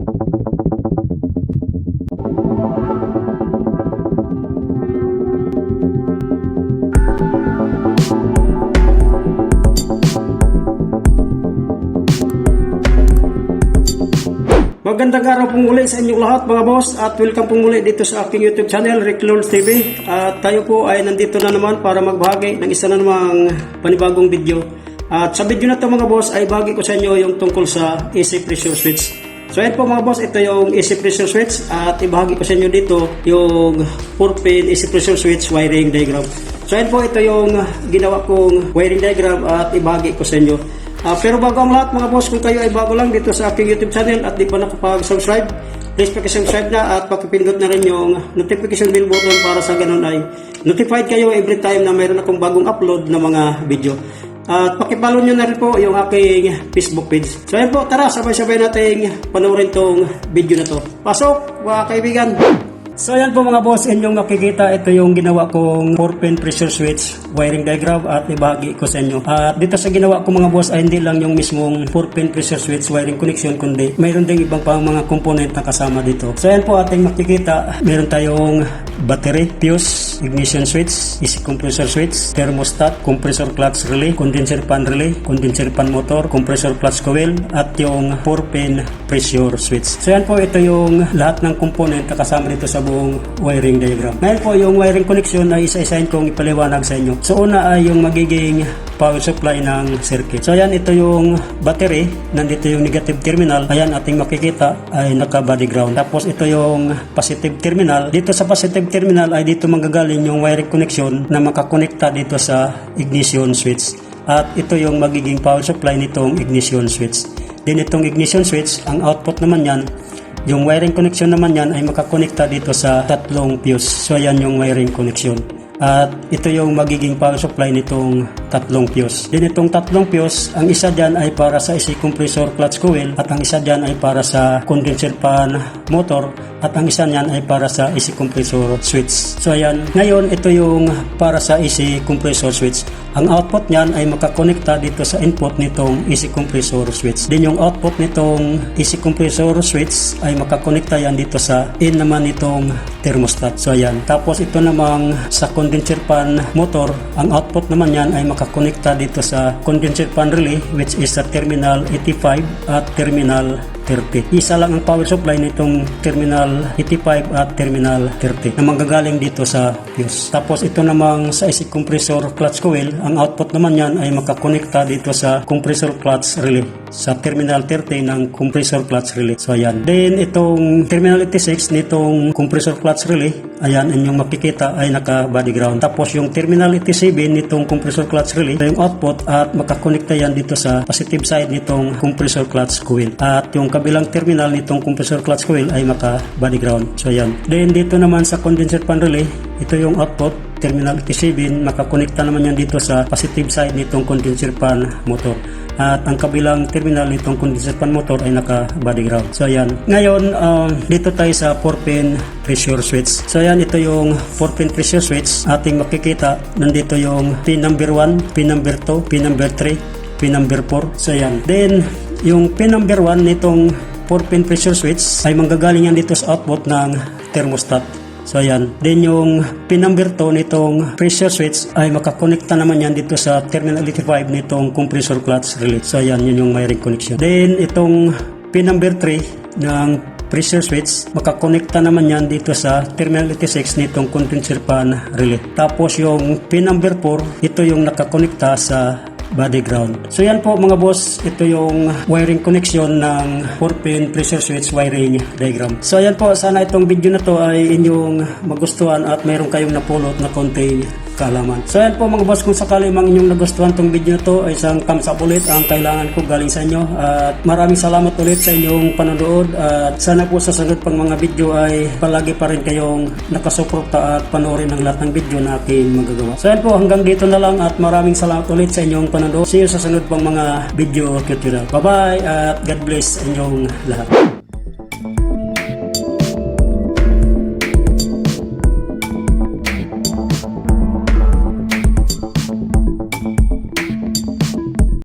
Magandang araw pong muli sa inyong lahat mga boss at welcome pong muli dito sa aking YouTube channel Rick Lawrence TV at tayo po ay nandito na naman para magbahagi ng isa na namang panibagong video. At sa video na to mga boss ay bahagi ko sa inyo yung tungkol sa AC pressure switch So ayan po mga boss, ito yung AC pressure switch at ibahagi ko sa inyo dito yung 4-pin AC pressure switch wiring diagram. So ayan po, ito yung ginawa kong wiring diagram at ibahagi ko sa inyo. Ah, pero bago ang lahat mga boss, kung kayo ay bago lang dito sa aking YouTube channel at di pa nakapag-subscribe, please pakisubscribe na at pakipindot na rin yung notification bell button para sa ganun ay notified kayo every time na mayroon akong bagong upload na mga video. At pakipalo nyo na rin po yung aking Facebook page. So ayun po, tara sabay-sabay nating panoorin tong video na to. Pasok mga kaibigan! So ayan po mga boss, inyong makikita ito yung ginawa kong 4-pin pressure switch wiring diagram at ibahagi ko sa inyo. At dito sa ginawa ko mga boss ay hindi lang yung mismong 4-pin pressure switch wiring connection kundi mayroon ding ibang pang mga component na kasama dito. So ayan po ating makikita, meron tayong battery, fuse, ignition switch, AC compressor switch, thermostat, compressor clutch relay, condenser fan relay, condenser fan motor, compressor clutch coil at yung 4-pin pressure switch. So yan po ito yung lahat ng component na kasama dito sa buong wiring diagram. Ngayon po yung wiring connection ay isa-isahin kong ipaliwanag sa inyo. So una ay yung magiging power supply ng circuit. So ayan ito yung battery, nandito yung negative terminal. Ayan ating makikita ay naka body ground. Tapos ito yung positive terminal. Dito sa positive terminal ay dito manggagaling yung wiring connection na makakonekta dito sa ignition switch. At ito yung magiging power supply nitong ignition switch. Din itong ignition switch, ang output naman yan yung wiring connection naman yan ay makakonekta dito sa tatlong fuse. So ayan yung wiring connection. At ito yung magiging power supply nitong tatlong fuse. Din itong tatlong fuse, ang isa dyan ay para sa AC compressor clutch coil at ang isa dyan ay para sa condenser fan motor at ang isa niyan ay para sa AC compressor switch. So ayan, ngayon ito yung para sa AC compressor switch. Ang output niyan ay makakonekta dito sa input nitong AC compressor switch. Din yung output nitong AC compressor switch ay makakonekta yan dito sa in naman nitong thermostat. So ayan. Tapos ito namang sa condenser fan motor, ang output naman yan ay makakonekta dito sa condenser fan relay which is sa terminal 85 at terminal 30. Isa lang ang power supply nitong terminal 85 at terminal 30 na manggagaling dito sa fuse. Tapos ito namang sa AC compressor clutch coil, ang output naman yan ay makakonekta dito sa compressor clutch relay sa terminal 30 ng compressor clutch relay. So ayan. Then itong terminal 86 nitong compressor clutch relay, ayan inyong makikita ay naka body ground. Tapos yung terminal 87 nitong compressor clutch relay, yung output at makakonekta yan dito sa positive side nitong compressor clutch coil. At yung kabilang terminal nitong compressor clutch coil ay maka body ground. So ayan. Then dito naman sa condenser fan relay, ito yung output terminal 87 makakonekta naman yan dito sa positive side nitong condenser fan motor at ang kabilang terminal nitong condenser fan motor ay naka body ground. So ayan. Ngayon, um, dito tayo sa 4-pin pressure switch. So ayan, ito yung 4-pin pressure switch. Ating makikita, nandito yung pin number 1, pin number 2, pin number 3, pin number 4. So ayan. Then, yung pin number 1 nitong 4-pin pressure switch ay manggagaling yan dito sa output ng thermostat. So ayan. Then yung pin number 2 nitong pressure switch ay makakonekta naman yan dito sa terminal 85 nitong compressor clutch relay. So ayan, yun yung wiring connection. Then itong pin number 3 ng pressure switch, makakonekta naman yan dito sa terminal 86 nitong condenser fan relay. Tapos yung pin number 4, ito yung nakakonekta sa body ground. So yan po mga boss, ito yung wiring connection ng 4-pin pressure switch wiring diagram. So yan po, sana itong video na to ay inyong magustuhan at mayroon kayong napulot na konting kaalaman. So yan po mga boss, kung sakali mang inyong nagustuhan tong video to ay isang thumbs up ulit ang kailangan ko galing sa inyo. At maraming salamat ulit sa inyong panonood at sana po sa sunod pang mga video ay palagi pa rin kayong nakasuporta at panoorin ang lahat ng video na aking magagawa. So yan po, hanggang dito na lang at maraming salamat ulit sa inyong panonood. See you sa sunod pang mga video tutorial. Bye-bye at God bless inyong lahat.